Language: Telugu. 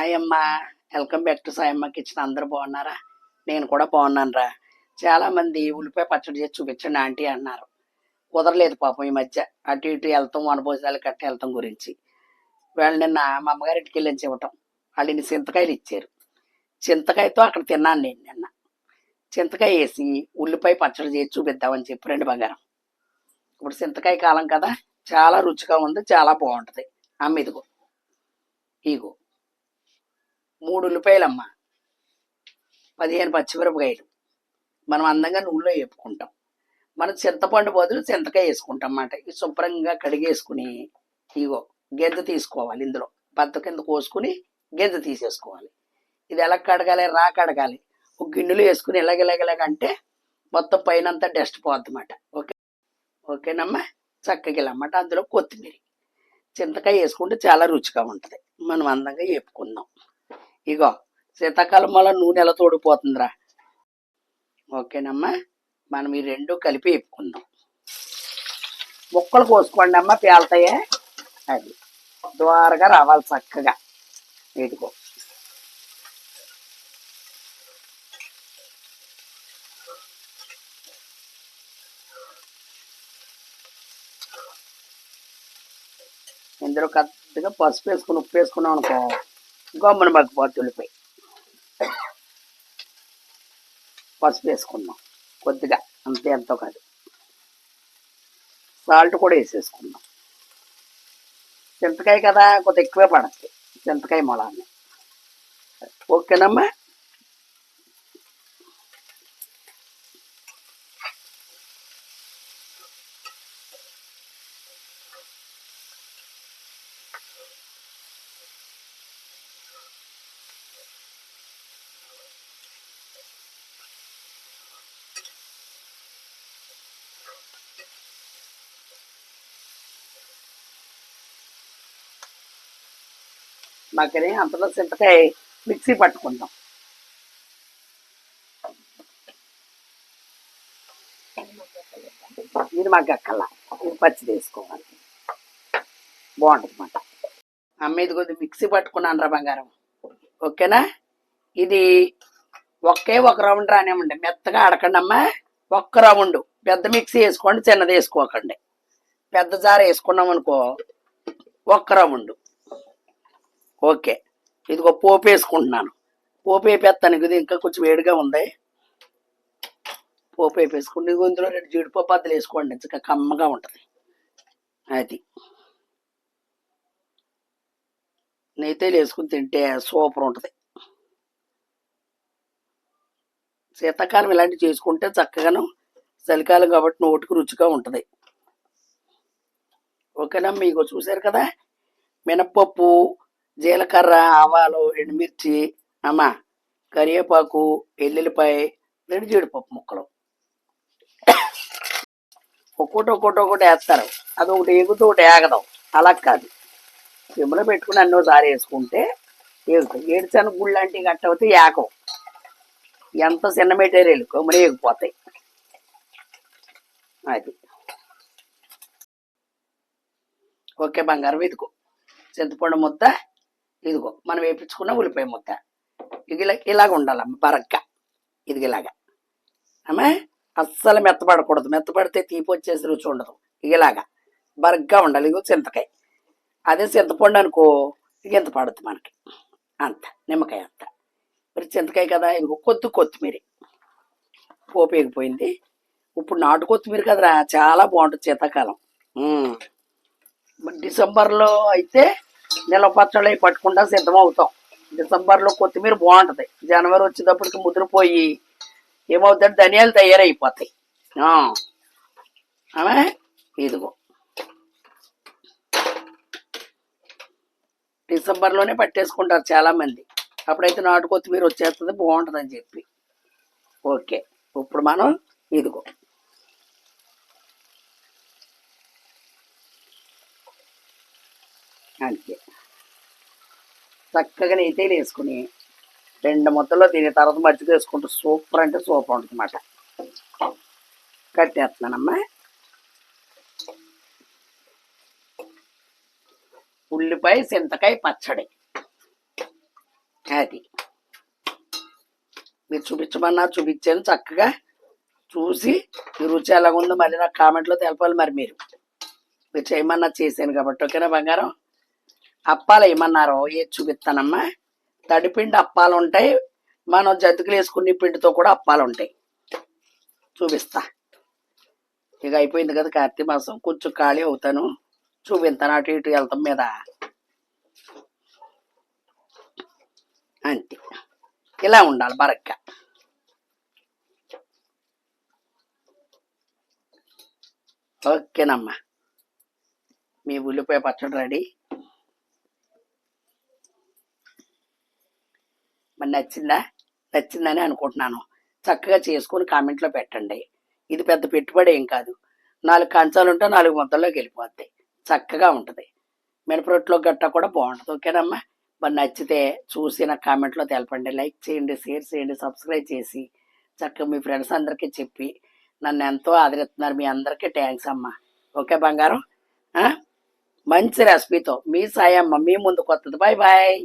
Welcome back to Sayamma kitchen. అందరూ బాగున్నారా? నేను కూడా బాగున్నాను రా చాలామంది ఉల్లిపాయ పచ్చడి చేసి చూపించండి ఆంటీ అన్నారు. కుదరలేదు పాపం ఈ మధ్య. అటు ఇటు వెళ్తాం వనభోజనాలు కట్ట వెళ్తాం గురించి. వాళ్ళు నిన్న మా అమ్మగారింటికి వెళ్ళి ఇవ్వటం వాళ్ళు ఇన్ని చింతకాయలు ఇచ్చారు. చింతకాయతో అక్కడ తిన్నాను నేను నిన్న. చింతకాయ వేసి ఉల్లిపాయ పచ్చడి చేసి చూపిద్దామని చెప్పి రెండు బంగారం. ఇప్పుడు చింతకాయ కాలం కదా. చాలా రుచిగా ఉంది చాలా బాగుంటుంది. అమ్మ ఇదిగో. ఇగో మూడు ఉల్లిపాయలమ్మ. పదిహేను పచ్చిమిరపకాయలు. మనం అందంగా నూనెలో వేపుకుంటాం. మనం చింతపండు బదులు చింతకాయ వేసుకుంటాం అన్నమాట. ఇది శుభ్రంగా కడిగేసుకుని ఇగో గెంజ తీసుకోవాలి ఇందులో. బద్ద కింద కోసుకుని గెంజ తీసేసుకోవాలి. ఇది ఎలా కడగాలి? రా కడగాలి. ఒక గిన్నెలో వేసుకుని ఇలాగ ఇలాగ ఇలాగ అంటే మొత్తం పైన అంతా డస్ట్ పోద్ది ఓకే? ఓకేనమ్మా? చక్కగా ఇలా అన్నమాట. అందులో కొత్తిమీర. చింతకాయ వేసుకుంటే చాలా రుచిగా ఉంటుంది. మనం అందంగా వేపుకుందాం. ఇగో శీతాకాలం వల్ల నూనె ఎలా తోడిపోతుందిరా? ఓకేనమ్మా మనం ఈ రెండు కలిపి వేపుకుందాం. ముక్కలు కోసుకోండి అమ్మా పేలతాయే? అది ద్వారగా రావాలి చక్కగా. ఇదిగో. ఇందులో కరెక్ట్గా పసుపు వేసుకుని ఉప్పు వేసుకున్నాం అనుకో గమ్మున మగ్గిపోద్ది ఉల్లిపాయ పసుపు వేసుకున్నాం. కొద్దిగా అంతే ఎంతో కాదు. సాల్ట్ కూడా వేసేసుకున్నాం. చింతకాయ కదా కొద్ది ఎక్కువే పడుతుంది చింతకాయ మొలాన్ని. ఓకేనమ్మా? మాకని అంతలో చింతకాయ మిక్సీ పట్టుకుందాం. ఇది మాకు అక్కల ఇది పచ్చిది వేసుకోవాలి. బాగుంటుంది అన్నమాట అమ్మ ఇది కొద్దిగా మిక్సీ పట్టుకున్నాను రా బంగారం. ఓకేనా? ఇది ఒకే ఒక రౌండ్ రానివ్వండి. మెత్తగా ఆడకండి అమ్మా. ఒక్క రౌండ్. పెద్ద మిక్సీ వేసుకోండి చిన్నది వేసుకోకండి. పెద్ద జార వేసుకున్నాం అనుకో ఒక్క రౌండ్. ఓకే. ఇదిగో పోపు వేసుకుంటున్నాను. పోపు వేపేస్తాను. ఇది ఇంకా కొంచెం వేడిగా ఉంది. పోపు వేపేసుకోండి ఇదిగో ఇందులో రెండు జీడిపప్పు అద్దలు వేసుకోండి. ఇంకా కమ్మగా ఉంటుంది. అది. నెయ్యితేలు వేసుకుని తింటే సూపర్ ఉంటుంది. శీతాకాలం ఇలాంటివి చేసుకుంటే చక్కగాను చలికాలం కాబట్టి నోటికి రుచిగా ఉంటుంది. ఓకేనా? మీకు చూశారు కదా? మినప్పప్పు జీలకర్ర ఆవాలు ఎండుమిర్చి అమ్మ కరివేపాకు ఎల్లుల్లిపాయ రెండు జీడిపప్పు ముక్కలు. ఒక్కోటి ఒక్కోటి ఒకటి వేస్తారు. అది ఒకటి ఎగుతూ ఒకటి ఏగదాం. అలా కాదు. సిమ్లో పెట్టుకుని అన్నోసారి వేసుకుంటే ఏగుతాయి. ఏడుచని గుళ్ళు లాంటివి గట్ట అవుతే ఏకం ఎంత చిన్న మెటీరియల్ కొమ్మలు ఎగిపోతాయి. అది. ఓకే బంగారం ఇదిగో. చింతపండు ముద్ద. ఇదిగో మనం వేపించుకున్న ఉల్లిపాయ ముద్ద. ఇది ఇలా ఇలాగ ఉండాలమ్మ బరగ్గా. ఇది ఇలాగా. అమ్మా అస్సలు మెత్తపడకూడదు మెత్తపడితే తీపి వచ్చేసి రుచి ఉండదు. ఇలాగా. బరగ్గా ఉండాలి. ఇగో చింతకాయ. అదే చింతపండు అనుకో ఇక ఎంత పడుతుంది మనకి. అంత నిమ్మకాయ అంత. మరి చింతకాయ కదా ఇదిగో కొద్ది కొత్తిమీర. పోపు ఇప్పుడు నాటు కొత్తిమీర కదరా చాలా బాగుంటుంది శీతాకాలం. డిసెంబర్లో అయితే నిల్వ పచ్చళ్ళు పట్టుకుంటా సిద్ధమవుతాం. డిసెంబర్లో కొత్తిమీర బాగుంటుంది. జనవరి వచ్చేటప్పటికి ముదిరిపోయి ఏమవుతుంది ధనియాలు తయారైపోతాయి. ఆ. ఆమె ఇదిగో. డిసెంబర్లోనే పట్టేసుకుంటారు చాలా మంది అప్పుడైతే నాటు కొత్తిమీర వచ్చేస్తుంది బాగుంటుంది అని చెప్పి. ఓకే. ఇప్పుడు మనం ఇదిగో. అంతే. చక్కగా నెయ్యి వేసుకుని రెండు ముద్దల్లో తినే తర్వాత మజ్జిగ వేసుకుంటే సూపర్ అంటే సూపర్ ఉంటుంది అన్నమాట కట్టేస్తున్నానమ్మా. ఉల్లిపాయ చింతకాయ పచ్చడి. అది. మీరు చూపించమన్నా చూపించాను చక్కగా. చూసి ఈ రుచి ఎలాగుందో మళ్ళీ నాకు కామెంట్లో తెలపాలి మరి మీరు. మీరు చేయమన్నా చేశాను కాబట్టి ఓకేనా బంగారం? అప్పాలు ఏమన్నారో ఏది చూపిస్తానమ్మా? తడిపిండి అప్పాలు ఉంటాయి మనం జతుకులు వేసుకునే పిండితో కూడా అప్పాలు ఉంటాయి చూపిస్తా. ఇక అయిపోయింది కదా కార్తీక మాసం కొంచెం ఖాళీ అవుతాను. చూపిస్తాను అటు ఇటు వెళ్తాం మీద. అంతే. ఇలా ఉండాలి బరక్క. ఓకేనమ్మా. మీ ఉల్లిపాయ పచ్చడి రెడీ. మరి నచ్చిందా? నచ్చిందని అనుకుంటున్నాను. చక్కగా చేసుకొని కామెంట్లో పెట్టండి. ఇది పెద్ద పెట్టుబడి ఏం కాదు. నాలుగు కంచాలు ఉంటే నాలుగు మొత్తంలోకి వెళ్ళిపోద్ది. చక్కగా ఉంటుంది. మినపరొట్లో గట్ట కూడా బాగుంటుంది. ఓకేనమ్మా? మరి నచ్చితే చూసి నాకు కామెంట్లో తెలపండి. లైక్ చేయండి షేర్ చేయండి సబ్స్క్రైబ్ చేసి చక్కగా మీ ఫ్రెండ్స్ అందరికీ చెప్పి నన్ను ఎంతో ఆదరిస్తున్నారు. మీ అందరికీ థ్యాంక్స్ అమ్మా. ఓకే బంగారం? మంచి రెసిపీతో మీ సాయమ్మ మీ ముందుకు వస్తుంది. Bye bye.